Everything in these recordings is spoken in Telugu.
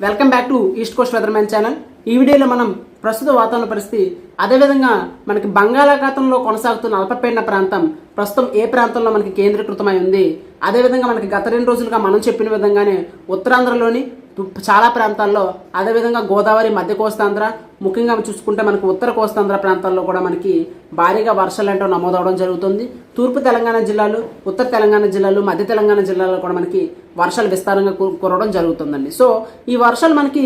Welcome back to east coast weatherman channel ఈ వీడియోలో మనం ప్రస్తుత వాతావరణ పరిస్థితి అదేవిధంగా మనకి బంగాళాఖాతంలో కొనసాగుతున్న అల్పపీడన ప్రాంతం ప్రస్తుతం ఏ ప్రాంతంలో మనకి కేంద్రీకృతమై ఉంది? అదేవిధంగా మనకి గత రెండు రోజులుగా మనం చెప్పిన విధంగానే ఉత్తరాంధ్రలోని చాలా ప్రాంతాల్లో అదేవిధంగా గోదావరి మధ్య కోస్తాంధ్ర ముఖ్యంగా చూసుకుంటే మనకు ఉత్తర కోస్తాంధ్ర ప్రాంతాల్లో కూడా మనకి భారీగా వర్షాలు అంటే నమోదవడం జరుగుతుంది. తూర్పు తెలంగాణ జిల్లాలు ఉత్తర తెలంగాణ జిల్లాలు మధ్య తెలంగాణ జిల్లాలో కూడా మనకి వర్షాలు విస్తారంగా కురవడం జరుగుతుందండి. సో ఈ వర్షాలు మనకి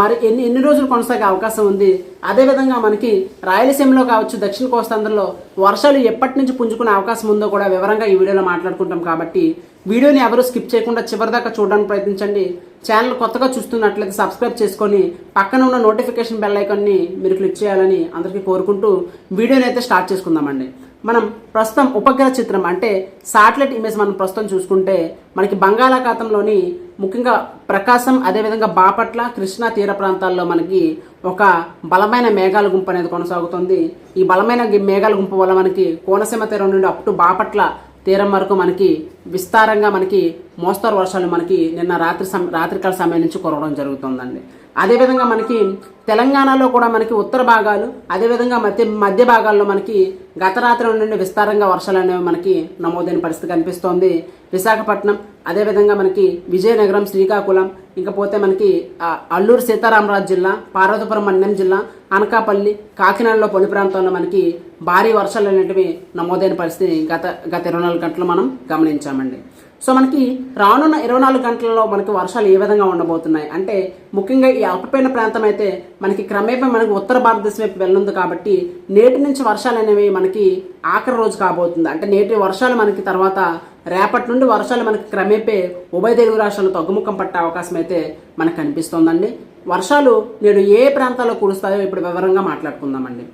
మరి ఎన్ని ఎన్ని రోజులు కొనసాగే అవకాశం ఉంది? అదేవిధంగా మనకి రాయలసీమలో కావచ్చు దక్షిణ కోస్తాంధ్రలో వర్షాలు ఎప్పటి నుంచి పుంజుకునే అవకాశం ఉందో కూడా వివరంగా ఈ వీడియోలో మాట్లాడుకుంటాం కాబట్టి వీడియోని ఎవరు స్కిప్ చేయకుండా చివరిదాకా చూడడానికి ప్రయత్నించండి. ఛానల్ కొత్తగా చూస్తున్నట్లయితే సబ్స్క్రైబ్ చేసుకొని పక్కన ఉన్న నోటిఫికేషన్ బెల్ ఐకాన్ని మీరు క్లిక్ చేయాలని అందరికీ కోరుకుంటూ వీడియోని అయితే స్టార్ట్ చేసుకుందామండి. మనం ప్రస్తుతం ఉపగ్రహ చిత్రం అంటే శాటిలైట్ ఇమేజ్ మనం ప్రస్తుతం చూసుకుంటే మనకి బంగాళాఖాతంలోని ముఖ్యంగా ప్రకాశం అదేవిధంగా బాపట్ల కృష్ణా తీర ప్రాంతాల్లో మనకి ఒక బలమైన మేఘాల గుంపు అనేది కొనసాగుతుంది. ఈ బలమైన మేఘాల గుంపు వల్ల మనకి కోనసీమ తీరం నుండి అప్ టు బాపట్ల తీరం వరకు మనకి విస్తారంగా మనకి మోస్తరు వర్షాలు మనకి నిన్న రాత్రి సమ రాత్రికాల సమయం నుంచి కురవడం జరుగుతుందండి. అదేవిధంగా మనకి తెలంగాణలో కూడా మనకి ఉత్తర భాగాలు అదేవిధంగా మధ్య మధ్య భాగాల్లో మనకి గత రాత్రి నుండి విస్తారంగా వర్షాలు అనేవి మనకి నమోదైన పరిస్థితి కనిపిస్తోంది. విశాఖపట్నం అదేవిధంగా మనకి విజయనగరం శ్రీకాకుళం ఇంకపోతే మనకి అల్లూరు సీతారామరాజు జిల్లా పార్వతీపురం మన్యం జిల్లా అనకాపల్లి కాకినాడలో పలు ప్రాంతాల్లో మనకి భారీ వర్షాలు అనేటివి నమోదైన పరిస్థితి గత గత ఇరవై నాలుగు గంటలు మనం గమనించామండి. సో మనకి రానున్న ఇరవై నాలుగు గంటలలో మనకి వర్షాలు ఏ విధంగా ఉండబోతున్నాయి? అంటే ముఖ్యంగా ఈ అల్పపీడన ప్రాంతం అయితే మనకి క్రమేపీ మనకి ఉత్తర భారతదేశం వైపు వెళ్ళుంది కాబట్టి నేటి నుంచి వర్షాలు అనేవి మనకి ఆఖరి రోజు కాబోతుంది. అంటే నేటి వర్షాలు మనకి తర్వాత రేపటి నుండి వర్షాలు మనకి క్రమేపే ఉభయ తెలుగు రాష్ట్రాలు తగ్గుముఖం పట్టే అవకాశం అయితే మనకు కనిపిస్తోందండి. వర్షాలు నేడు ఏ ప్రాంతాల్లో కురుస్తాయో ఇప్పుడు వివరంగా మాట్లాడుకుందామండి.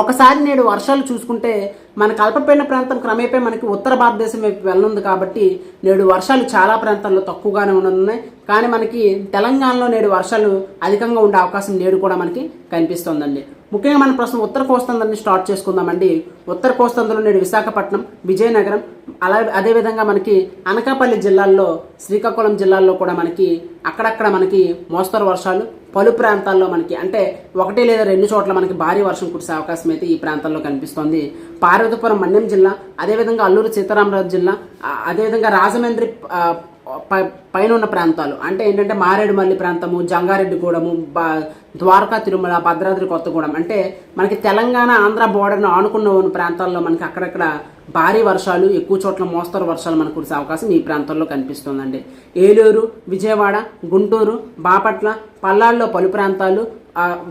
ఒకసారి నేడు వర్షాలు చూసుకుంటే మనకు అల్పపీడన ప్రాంతం క్రమేపీ మనకి ఉత్తర భారతదేశం వైపు వెళ్ళనుంది కాబట్టి నేడు వర్షాలు చాలా ప్రాంతాల్లో తక్కువగానే ఉండనున్నాయి. కానీ మనకి తెలంగాణలో నేడు వర్షాలు అధికంగా ఉండే అవకాశం నేడు కూడా మనకి కనిపిస్తోందండి. ముఖ్యంగా మనం ప్రస్తుతం ఉత్తర కోస్తాంధ్రని స్టార్ట్ చేసుకుందామండి. ఉత్తర కోస్తాంధ్రలో నేడు విశాఖపట్నం విజయనగరం అలా అదేవిధంగా మనకి అనకాపల్లి జిల్లాల్లో శ్రీకాకుళం జిల్లాల్లో కూడా మనకి అక్కడక్కడ మనకి మోస్తరు వర్షాలు. పలు ప్రాంతాల్లో మనకి అంటే ఒకటి లేదా రెండు చోట్ల మనకి భారీ వర్షం కురిసే అవకాశం అయితే ఈ ప్రాంతాల్లో కనిపిస్తోంది. పార్వతీపురం మన్యం జిల్లా అదేవిధంగా అల్లూరు సీతారామరాజు జిల్లా అదేవిధంగా రాజమండ్రి పైన ఉన్న ప్రాంతాలు. అంటే ఏంటంటే మారేడుమల్లి ప్రాంతము జంగారెడ్డిగూడము ద్వారకా తిరుమల భద్రాద్రి కొత్తగూడెం. అంటే మనకి తెలంగాణ ఆంధ్ర బోర్డర్ను ఆనుకున్న ఉన్న ప్రాంతాల్లో మనకి అక్కడక్కడ భారీ వర్షాలు ఎక్కువ చోట్ల మోస్తరు వర్షాలు మనకు కురిసే అవకాశం ఈ ప్రాంతాల్లో కనిపిస్తుందండి. ఏలూరు విజయవాడ గుంటూరు బాపట్ల పల్లాల్లో పలు ప్రాంతాలు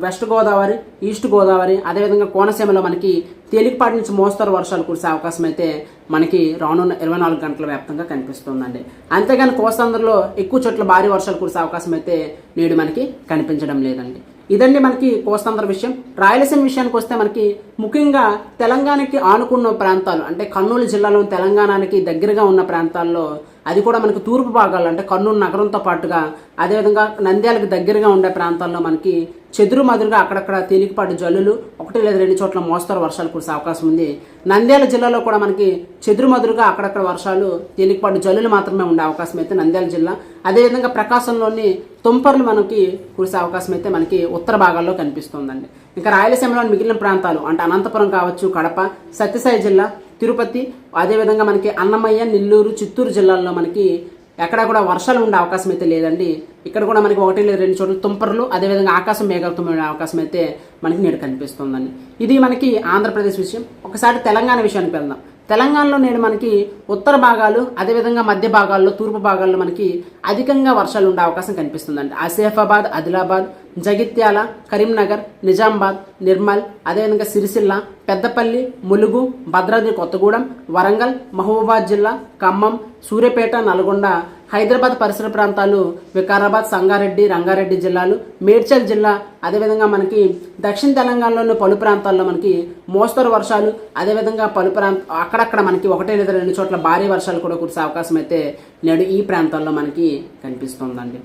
వెస్ట్ గోదావరి ఈస్ట్ గోదావరి అదేవిధంగా కోనసీమలో మనకి తేలికపాటి నుంచి మోస్తరు వర్షాలు కురిసే అవకాశం అయితే మనకి రానున్న ఇరవై నాలుగు గంటల వ్యాప్తంగా కనిపిస్తుందండి. అంతేగాని కోస్తాంధ్రలో ఎక్కువ చోట్ల భారీ వర్షాలు కురిసే అవకాశం అయితే నేడు మనకి కనిపించడం లేదండి. ఇదండి మనకి కోస్తాంధ్ర విషయం. రాయలసీమ విషయానికి వస్తే మనకి ముఖ్యంగా తెలంగాణకి ఆనుకున్న ప్రాంతాలు అంటే కర్నూలు జిల్లాలో తెలంగాణకి దగ్గరగా ఉన్న ప్రాంతాల్లో అది కూడా మనకి తూర్పు భాగాలు అంటే కర్నూలు నగరంతో పాటుగా అదేవిధంగా నంద్యాలకు దగ్గరగా ఉండే ప్రాంతాల్లో మనకి చెదురు మదురుగా అక్కడక్కడ తేలికపాటి జల్లులు ఒకటి లేదా రెండు చోట్ల మోస్తరు వర్షాలు కురిసే అవకాశం ఉంది. నంద్యాల జిల్లాలో కూడా మనకి చెదురు మదురుగా అక్కడక్కడ వర్షాలు తేలికపాటి జల్లులు మాత్రమే ఉండే అవకాశం అయితే నంద్యాల జిల్లా. అదేవిధంగా ప్రకాశంలోని తుంపర్లు మనకి కురిసే అవకాశం అయితే మనకి ఉత్తర భాగాల్లో కనిపిస్తుందండి. ఇంకా రాయలసీమలోని మిగిలిన ప్రాంతాలు అంటే అనంతపురం కావచ్చు కడప సత్యసాయి జిల్లా తిరుపతి అదేవిధంగా మనకి అన్నమయ్య నెల్లూరు చిత్తూరు జిల్లాల్లో మనకి ఎక్కడ కూడా వర్షాలు ఉండే అవకాశం అయితే లేదండి. ఇక్కడ కూడా మనకి ఒకటి లేదు రెండు చోట్ల తుంపర్లు అదేవిధంగా ఆకాశం మేఘాలతో ఉండే అవకాశం అయితే మనకి నేడు కనిపిస్తుందండి. ఇది మనకి ఆంధ్రప్రదేశ్ విషయం. ఒకసారి తెలంగాణ విషయానికి వెళ్దాం. తెలంగాణలో నేడు మనకి ఉత్తర భాగాలు అదేవిధంగా మధ్య భాగాల్లో తూర్పు భాగాల్లో మనకి అధికంగా వర్షాలు ఉండే అవకాశం కనిపిస్తుందండి. ఆసిఫాబాద్ ఆదిలాబాద్ జగిత్యాల కరీంనగర్ నిజామాబాద్ నిర్మల్ అదేవిధంగా సిరిసిల్ల పెద్దపల్లి ములుగు భద్రాద్రి కొత్తగూడెం వరంగల్ మహబూబాద్ జిల్లా ఖమ్మం సూర్యాపేట నల్గొండ హైదరాబాద్ పరిసర ప్రాంతాలు వికారాబాద్ సంగారెడ్డి రంగారెడ్డి జిల్లాలు మేడ్చల్ జిల్లా అదేవిధంగా మనకి దక్షిణ తెలంగాణలోని పలు ప్రాంతాల్లో మనకి మోస్తరు వర్షాలు అదేవిధంగా పలు ప్రాంత అక్కడక్కడ మనకి ఒకటే లేదా రెండు చోట్ల భారీ వర్షాలు కూడా కురిసే అవకాశం అయితే నేడు ఈ ప్రాంతాల్లో మనకి కనిపిస్తుందండి.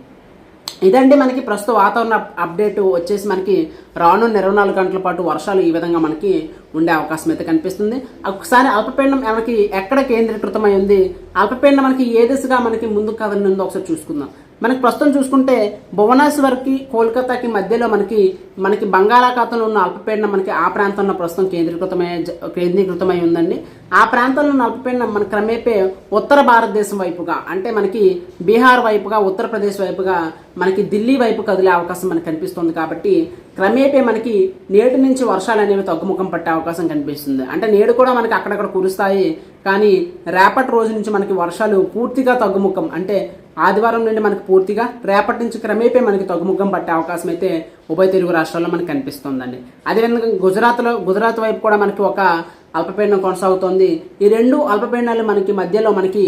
ఇదండి మనకి ప్రస్తుత వాతావరణ అప్డేట్. వచ్చేసి మనకి రానున్న ఇరవై నాలుగు గంటల పాటు వర్షాలు ఈ విధంగా మనకి ఉండే అవకాశం అయితే కనిపిస్తుంది. ఒకసారి అల్పపీండం మనకి ఎక్కడ కేంద్రీకృతమై ఉంది? అల్పపీండం మనకి ఏ దిశగా మనకి ముందు కదలనుందో ఒకసారి చూసుకుందాం. మనకి ప్రస్తుతం చూసుకుంటే భువనేశ్వర్కి కోల్కతాకి మధ్యలో మనకి మనకి బంగాళాఖాతంలో ఉన్న అల్పపీడనం మనకి ఆ ప్రాంతంలో ప్రస్తుతం కేంద్రీకృతమై కేంద్రీకృతమై ఉందండి. ఆ ప్రాంతంలో ఉన్న అల్పపీడనం మన క్రమేపే ఉత్తర భారతదేశం వైపుగా అంటే మనకి బీహార్ వైపుగా ఉత్తరప్రదేశ్ వైపుగా మనకి ఢిల్లీ వైపు కదిలే అవకాశం మనకు కనిపిస్తుంది కాబట్టి క్రమేపే మనకి నేటి నుంచి వర్షాలు అనేవి తగ్గుముఖం పట్టే అవకాశం కనిపిస్తుంది. అంటే నేడు కూడా మనకి అక్కడక్కడ కురుస్తాయి. కానీ రేపటి రోజు నుంచి మనకి వర్షాలు పూర్తిగా తగ్గుముఖం. అంటే ఆదివారం నుండి మనకి పూర్తిగా రేపటి నుంచి క్రమేపే మనకి తగ్గుముఖం పట్టే అవకాశం అయితే ఉభయ తెలుగు రాష్ట్రాల్లో మనకి కనిపిస్తుందండి. అదేవిధంగా గుజరాత్లో గుజరాత్ వైపు కూడా మనకి ఒక అల్పపీడనం కొనసాగుతోంది. ఈ రెండు అల్పపీడనాలు మనకి మధ్యలో మనకి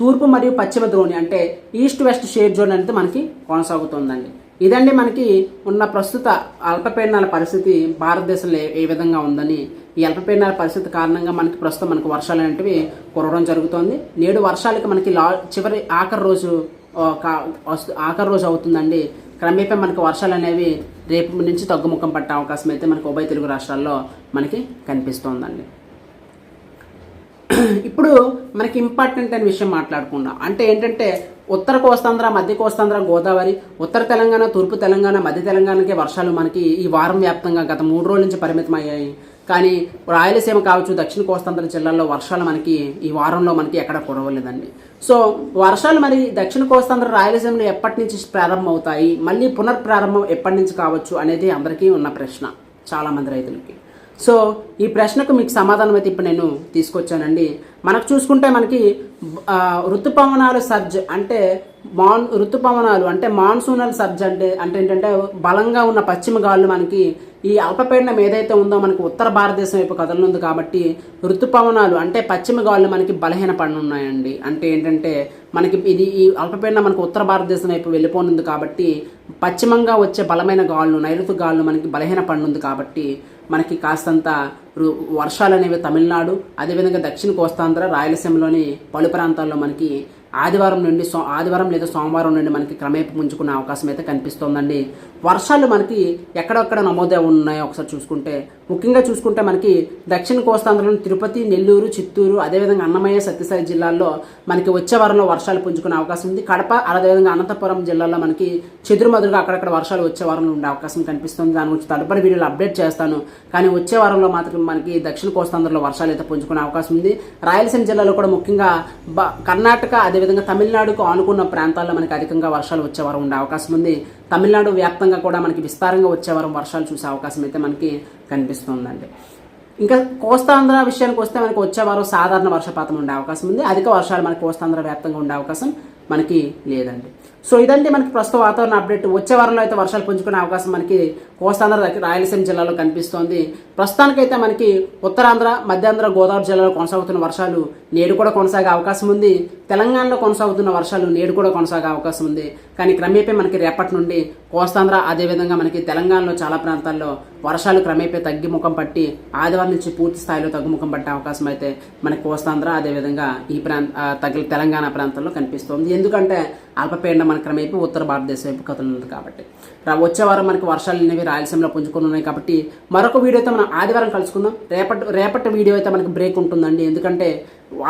తూర్పు మరియు పశ్చిమ ద్రోణి అంటే ఈస్ట్ వెస్ట్ షేడ్ జోన్ అనేది మనకి కొనసాగుతోందండి. ఇదండి మనకి ఉన్న ప్రస్తుత అల్పపీడనాల పరిస్థితి భారతదేశంలో ఏ విధంగా ఉందని ఈ అల్పపీడనాల పరిస్థితి కారణంగా మనకి ప్రస్తుతం మనకు వర్షాలు అనేటివి కురవడం జరుగుతోంది. నేడు వర్షాలకి మనకి లా చివరి ఆఖరి రోజు కా- ఆఖరి రోజు అవుతుందండి. క్రమేపీ మనకి వర్షాలు అనేవి రేపు నుంచి తగ్గుముఖం పట్టే అవకాశం అయితే మనకు ఉభయ తెలుగు రాష్ట్రాల్లో మనకి కనిపిస్తోందండి. ఇప్పుడు మనకి ఇంపార్టెంట్ అనే విషయం మాట్లాడుకుందాం. అంటే ఏంటంటే ఉత్తర కోస్తాంధ్ర మధ్య కోస్తాంధ్ర గోదావరి ఉత్తర తెలంగాణ తూర్పు తెలంగాణ మధ్య తెలంగాణకే వర్షాలు మనకి ఈ వారం వ్యాప్తంగా గత మూడు రోజుల నుంచి పరిమితం అయ్యాయి కానీ రాయలసీమ కావచ్చు దక్షిణ కోస్తాంధ్ర జిల్లాల్లో వర్షాలు మనకి ఈ వారంలో మనకి ఎక్కడ కురవలేదండి సో వర్షాలు మరి దక్షిణ కోస్తాంధ్ర రాయలసీమలో ఎప్పటి నుంచి ప్రారంభం అవుతాయి మళ్ళీ పునర్ప్రారంభం ఎప్పటి నుంచి కావచ్చు అనేది అందరికీ ఉన్న ప్రశ్న చాలామంది రైతులకి. సో ఈ ప్రశ్నకు మీకు సమాధానం అయితే ఇప్పుడు నేను తీసుకొచ్చానండి. మనకు చూసుకుంటే మనకి ఋతుపవనాలు సర్జ్ అంటే మాన్ ఋతుపవనాలు అంటే మాన్సూనల్ సర్జ్ అంటే అంటే ఏంటంటే బలంగా ఉన్న పశ్చిమ గాలులు మనకి ఈ అల్పపీడనం ఏదైతే ఉందో మనకి ఉత్తర భారతదేశం వైపు కదలనుంది కాబట్టి ఋతుపవనాలు అంటే పశ్చిమ గాలులు మనకి బలహీన పడున్నాయండి అంటే ఏంటంటే మనకి ఇది ఈ అల్పపీడనం మనకు ఉత్తర భారతదేశం వైపు వెళ్ళిపోనుంది కాబట్టి పశ్చిమంగా వచ్చే బలమైన గాలులు నైరుతు గాళ్ళు మనకి బలహీన పడినుంది కాబట్టి మనకి కాస్తంత వర్షాలు అనేవి తమిళనాడు అదేవిధంగా దక్షిణ కోస్తాంధ్ర రాయలసీమలోని పలు ప్రాంతాల్లో మనకి ఆదివారం నుండి సో ఆదివారం లేదా సోమవారం నుండి మనకి క్రమేపు ముంచుకునే అవకాశం అయితే కనిపిస్తోందండి. వర్షాలు మనకి ఎక్కడెక్కడ నమోదై ఉన్నాయో ఒకసారి చూసుకుంటే ముఖ్యంగా చూసుకుంటే మనకి దక్షిణ కోస్తాంధ్రలోని తిరుపతి నెల్లూరు చిత్తూరు అదేవిధంగా అన్నమయ్య సత్యసాయి జిల్లాల్లో మనకి వచ్చే వారంలో వర్షాలు పుంజుకునే అవకాశం ఉంది. కడప అదేవిధంగా అనంతపురం జిల్లాలో మనకి చెదురుమదురుగా అక్కడక్కడ వర్షాలు వచ్చే వారంలో ఉండే అవకాశం కనిపిస్తుంది. దాని గురించి తదుపరి వీడియోలు అప్డేట్ చేస్తాను. కానీ వచ్చే వారంలో మాత్రం మనకి దక్షిణ కోస్తాంధ్రలో వర్షాలు అయితే పుంజుకునే అవకాశం ఉంది. రాయలసీమ జిల్లాలో కూడా ముఖ్యంగా బ కర్ణాటక అదేవిధంగా తమిళనాడుకు ఆనుకున్న ప్రాంతాల్లో మనకి అధికంగా వర్షాలు వచ్చే వారం ఉండే అవకాశం ఉంది. తమిళనాడు వ్యాప్తంగా కూడా మనకి విస్తారంగా వచ్చే వారం వర్షాలు చూసే అవకాశం అయితే మనకి కనిపిస్తుందండి. ఇంకా కోస్తాంధ్ర విషయానికి వస్తే మనకి వచ్చే వారం సాధారణ వర్షపాతం ఉండే అవకాశం ఉంది. అధిక వర్షాలు మనకి కోస్తాంధ్ర వ్యాప్తంగా ఉండే అవకాశం మనకి లేదండి. సో ఇదండి మనకి ప్రస్తుత వాతావరణ అప్డేట్. వచ్చే వారంలో అయితే వర్షాలు పుంజుకునే అవకాశం మనకి కోస్తాంధ్ర రాయలసీమ జిల్లాలో కనిపిస్తోంది. ప్రస్తుతానికైతే మనకి ఉత్తరాంధ్ర మధ్యాంధ్ర గోదావరి జిల్లాలో కొనసాగుతున్న వర్షాలు నేడు కూడా కొనసాగే అవకాశం ఉంది. తెలంగాణలో కొనసాగుతున్న వర్షాలు నేడు కూడా కొనసాగే అవకాశం ఉంది. కానీ క్రమేపీ మనకి రేపటి నుండి కోస్తాంధ్ర అదేవిధంగా మనకి తెలంగాణలో చాలా ప్రాంతాల్లో వర్షాలు క్రమేపీ తగ్గిముఖం పట్టి ఆదివారం నుంచి పూర్తి స్థాయిలో తగ్గుముఖం పట్టే అవకాశం అయితే మనకి కోస్తాంధ్ర అదేవిధంగా ఈ ప్రాంత తగిలి తెలంగాణ ప్రాంతంలో కనిపిస్తుంది. ఎందుకంటే అల్పపీడనం మన క్రమేపీ ఉత్తర భారతదేశం వైపు కదులుతుంది కాబట్టి. వచ్చే వారం మనకి వర్షాలు అనేవి రాయలసీమలో పుంజుకొని ఉన్నాయి కాబట్టి మరొక వీడియోతో మనం ఆదివారం కలుసుకుందాం. రేపటి రేపటి వీడియో అయితే మనకి బ్రేక్ ఉంటుందండి. ఎందుకంటే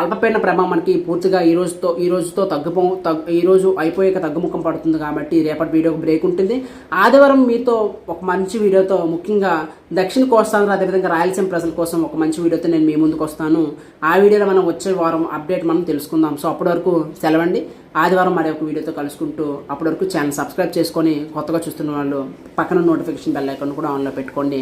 అల్పపీడన ప్రభావం మనకి పూర్తిగా ఈ రోజుతో ఈ రోజుతో తగ్గుపో తగ్గు ఈ రోజు అయిపోయాక తగ్గుముఖం పడుతుంది కాబట్టి రేపటి వీడియోకి బ్రేక్ ఉంటుంది. ఆదివారం మీతో ఒక మంచి వీడియోతో ముఖ్యంగా దక్షిణ కోస్తాను అదేవిధంగా రాయలసీమ ప్రజల కోసం ఒక మంచి వీడియోతో నేను మీ ముందుకు వస్తాను. ఆ వీడియోలో మనం వచ్చే వారం అప్డేట్ మనం తెలుసుకుందాం. సో అప్పటి వరకు సెలవండి. ఆదివారం మరి ఒక వీడియోతో కలుసుకుంటూ అప్పటి వరకు ఛానల్ సబ్స్క్రైబ్ చేసుకొని కొత్తగా చూస్తున్న వాళ్ళు పక్కన నోటిఫికేషన్ బెల్ ఐకాన్ కూడా ఆన్లో పెట్టుకోండి.